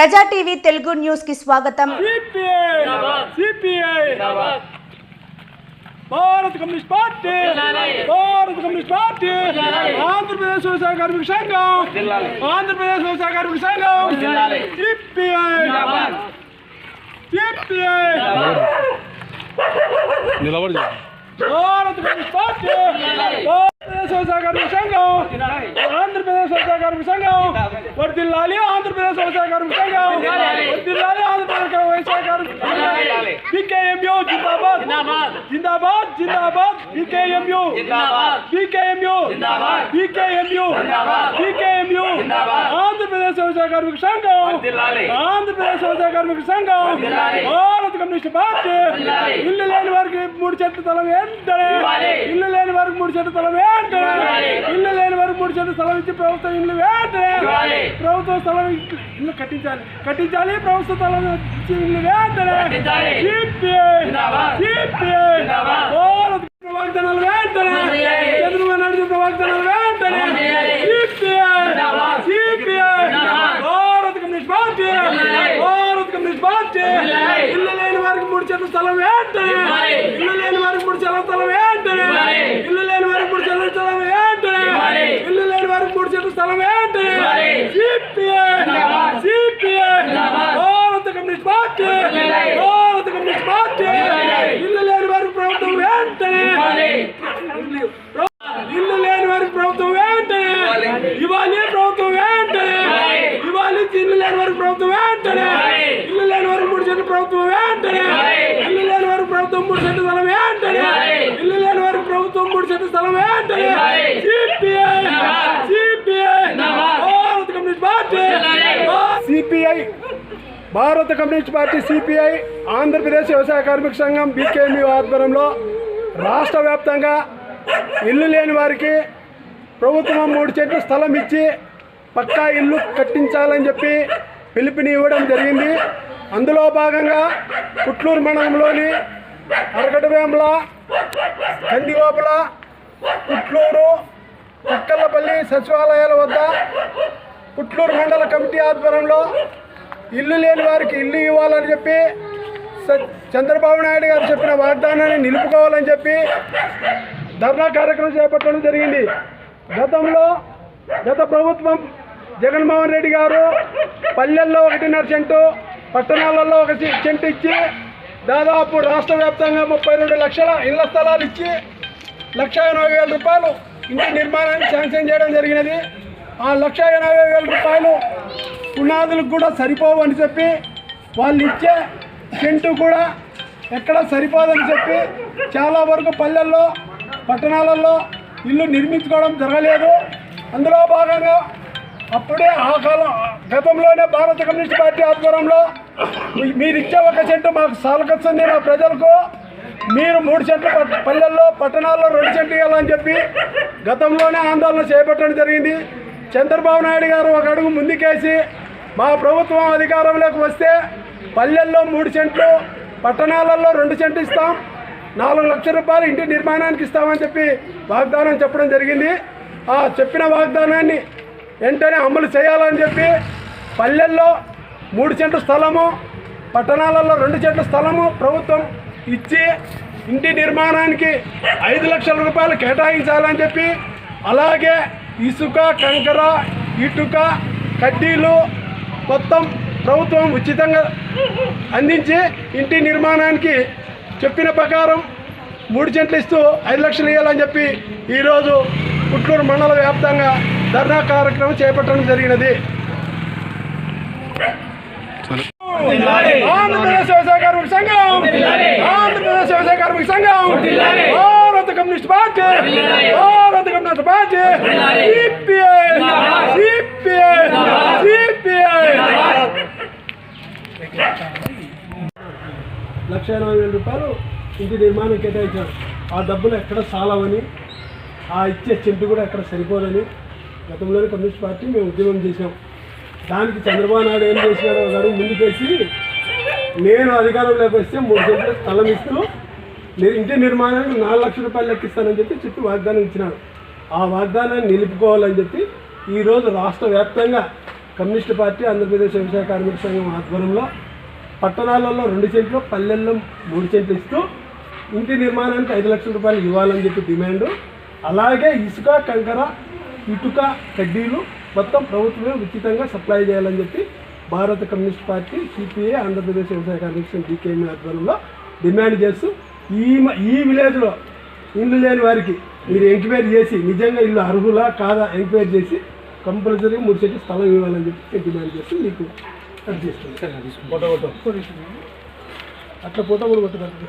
ప్రజా టీవీ తెలుగు న్యూస్కి స్వాగతం CPI CPI Bharata communist party Bharata communist party Andhra Pradesh వ్యవసాయ కార్మిక సంఘం ఆంధ్రప్రదేశ్ వ్యవసాయ కార్మిక సంఘం సిపిఐ సిపిఐ నిలబడి భారత కమ్యూనిస్ట్ పార్టీ ఆంధ్రప్రదేశ్ వ్యవసాయ కార్మిక సంఘం. ఆంధ్రప్రదేశ్ వ్యవసాయ కార్మిక సంఘం. వర్దిల్లాలి ఆంధ్రప్రదేశ్ వ్యవసాయ కార్మిక సంఘం. వర్దిల్లాలి. ఆంధ్రప్రదేశ్ వ్యవసాయ కార్మిక సంఘం. బీకేఎంయు జిందాబాద్. జిందాబాద్. జిందాబాద్ BKMU. BKMU. BKMU. BKMU. Andhra Pradesh వ్యవసాయ కార్మిక సంఘం. ఆంధ్రప్రదేశ్ వ్యవసాయ కార్మిక సంఘం. భారత కమ్యూనిస్ట్ పార్టీ. వారికి మూడు చెట్ల స్థలం వెంటనే. ఇల్లు లేని వారికి మూడు చెట్ల స్థలం వెంటనే. ఇల్లు లేని వారికి మూడు చెట్ల స్థలం ఇచ్చి ప్రభుత్వం ఇల్లు వెంటనే. ప్రభుత్వం స్థలం ఇల్లు కట్టించాలి. కట్టించాలి ప్రభుత్వ స్థలం ఇచ్చి ఇల్లు వెంటనే. వాగ్దానాలు వెంటనే. చంద్రబాబు నాయుడు వాగ్దానాలు వెంటనే. భారత కమ్యూనిస్ట్ పార్టీ. భారత కమ్యూనిస్ట్ పార్టీ ఇల్లు లేని వారికి మూడు చెట్ల స్థలం వెంటనే ఇల్లు లేని వారికి మూడు చెట్ల స్థలం వెంటనే ఇల్లు లేని వారికి మూడు చెట్ల స్థలం వెంటనే ఇల్లు లేని వారికి మూడు చెట్ల స్థలం వెంటనే సిపిఐ. సిపిఐ. భారత కమ్యూనిస్ట్ పార్టీ. భారత కమ్యూనిస్ట్ పార్టీ. ఇల్లు లేని వారికి ప్రభుత్వం వెంటనే ఇల్లు లేని వారికి ప్రభుత్వం వెంటనే ఇవ్వాలి ప్రభుత్వం వెంటనే ఇవ్వాలి ఇల్లు లేని వారికి ప్రభుత్వం వెంటనే ఇల్లు లేని వారికి మూడు సెంట్లు ప్రభుత్వం వెంటనే ఇల్లు లేని వారికి ప్రభుత్వం మూడు సెంట్లు స్థలం వెంటనే ఇల్లు లేని వారికి ప్రభుత్వం మూడు సెంట్లు స్థలం వెంటనే CPI. CPI. Bharata communist party. CPI. Bharata communist party CPI. Andhra Pradesh వ్యవసాయ కార్మిక సంఘం బీకేఎంయూ ఆధ్వర్యంలో రాష్ట్ర వ్యాప్తంగా ఇల్లు లేని వారికి ప్రభుత్వం మూడు చెట్లు స్థలం ఇచ్చి పక్కా ఇల్లు కట్టించాలని చెప్పి పిలుపుని ఇవ్వడం జరిగింది. అందులో భాగంగా పుట్లూరు మండలంలోని అరగడవేంల కందిగోపుల పుట్లూరు పక్కలపల్లి సచివాలయాల వద్ద పుట్లూరు మండల కమిటీ ఆధ్వర్యంలో ఇల్లు లేని వారికి ఇల్లు ఇవ్వాలని చెప్పి చంద్రబాబు నాయుడు గారు చెప్పిన వాగ్దానాన్ని నిలుపుకోవాలని చెప్పి ధర్నా కార్యక్రమం చేపట్టడం జరిగింది. గతంలో గత ప్రభుత్వం జగన్మోహన్ రెడ్డి గారు పల్లెల్లో ఒకటిన్నర సెంటు పట్టణాలలో ఒక సెంటు ఇచ్చి దాదాపు రాష్ట్ర వ్యాప్తంగా ముప్పై రెండు లక్షల ఇళ్ళ స్థలాలు ఇచ్చి లక్ష ఎనభై వేల రూపాయలు ఇంటి నిర్మాణానికి శాంక్షన్ చేయడం జరిగినది. ఆ లక్ష ఎనభై వేల రూపాయలు పునాదులకు కూడా సరిపోవు అని చెప్పి వాళ్ళు ఇచ్చే సెంటు కూడా ఎక్కడ సరిపోదని చెప్పి చాలా వరకు పల్లెల్లో పట్టణాలలో ఇల్లు నిర్మించుకోవడం జరగలేదు. అందులో భాగంగా అప్పుడే ఆ కాలం గతంలోనే భారత కమ్యూనిస్ట్ పార్టీ ఆధ్వర్యంలో మీరు ఇచ్చే ఒక సెంటు మాకు సాలకొస్తుంది మా ప్రజలకు. మీరు మూడు సెంట్లు పల్లెల్లో పట్టణాల్లో రెండు సెంట్లు ఇవ్వాలని చెప్పి గతంలోనే ఆందోళన చేపట్టడం జరిగింది. చంద్రబాబు నాయుడు గారు ఒక అడుగు ముందుకేసి మా ప్రభుత్వం అధికారంలోకి వస్తే పల్లెల్లో మూడు సెంట్లు పట్టణాలలో రెండు సెంట్లు ఇస్తాం. నాలుగు లక్షల రూపాయలు ఇంటి నిర్మాణానికి ఇస్తామని చెప్పి వాగ్దానం చెప్పడం జరిగింది. ఆ చెప్పిన వాగ్దానాన్ని వెంటనే అమలు చేయాలని చెప్పి పల్లెల్లో మూడు సెంట్లు స్థలము పట్టణాలలో రెండు చెట్ల స్థలము ప్రభుత్వం ఇచ్చి ఇంటి నిర్మాణానికి ఐదు లక్షల రూపాయలు కేటాయించాలని చెప్పి అలాగే ఇసుక కంకర ఇటుక కడ్డీలు మొత్తం ప్రభుత్వం ఉచితంగా అందించి ఇంటి నిర్మాణానికి చెప్పిన ప్రకారం మూడు సెంట్లు ఇస్తూ ఐదు లక్షలు ఇవ్వాలని చెప్పి ఈరోజు పుట్లూరు మండల వ్యాప్తంగా ధర్నా కార్యక్రమం చేపట్టడం జరిగినది. ఆంధ్రప్రదేశ్ వ్యవసాయ కార్మిక సంఘం. ఆంధ్రప్రదేశ్ వ్యవసాయ కార్మిక సంఘం. భారత కమ్యూనిస్ట్ పార్టీ. భారత communist party. CPI. CPI. CPI. లక్ష ఎనభై వేల రూపాయలు ఇంటి నిర్మాణం కేటాయించారు. ఆ డబ్బులు ఎక్కడ సాలవని ఆ ఇచ్చే చెంటు కూడా ఎక్కడ సరిపోదని గతంలోనే కమ్యూనిస్ట్ పార్టీ మేము ఉద్యమం చేసాం దానికి చంద్రబాబు నాయుడు ఏం చేసినాడో గారు ముందుకేసి నేను అధికారంలోకి వస్తే మూడు సెంట్లు స్థలం ఇస్తూ ఇంటి నిర్మాణానికి నాలుగు లక్షల రూపాయలు లెక్కిస్తానని చెప్పి చుట్టూ వాగ్దానం ఇచ్చినాడు. ఆ వాగ్దానాన్ని నిలుపుకోవాలని చెప్పి ఈరోజు రాష్ట్ర వ్యాప్తంగా కమ్యూనిస్ట్ పార్టీ ఆంధ్రప్రదేశ్ వ్యవసాయ కార్మిక సంఘం ఆధ్వర్యంలో పట్టణాలలో రెండు సెంట్లు పల్లెల్లో మూడు సెంట్లు ఇస్తూ ఇంటి నిర్మాణానికి ఐదు లక్షల రూపాయలు ఇవ్వాలని చెప్పి డిమాండు. అలాగే ఇసుక కంకర ఇటుక కడ్డీలు మొత్తం ప్రభుత్వమే ఉచితంగా సప్లై చేయాలని చెప్పి భారత కమ్యూనిస్ట్ పార్టీ సిపిఐ ఆంధ్రప్రదేశ్ వ్యవసాయ కార్మిక సంఘం డికేఎం ఆధ్వర్యంలో డిమాండ్ చేస్తూ ఈ ఈ విలేజ్లో ఇల్లు లేని వారికి మీరు ఎంక్వైరీ చేసి నిజంగా ఇల్లు అర్హులా కాదా ఎంక్వైరీ చేసి కంపల్సరీ మూడు సెంట్లు స్థలం ఇవ్వాలని చెప్పి డిమాండ్ చేస్తూ మీకు అది చేస్తుంది ఫోటో ఫోటో అట్లా ఫోటో కూడా కొట్టుకోండి.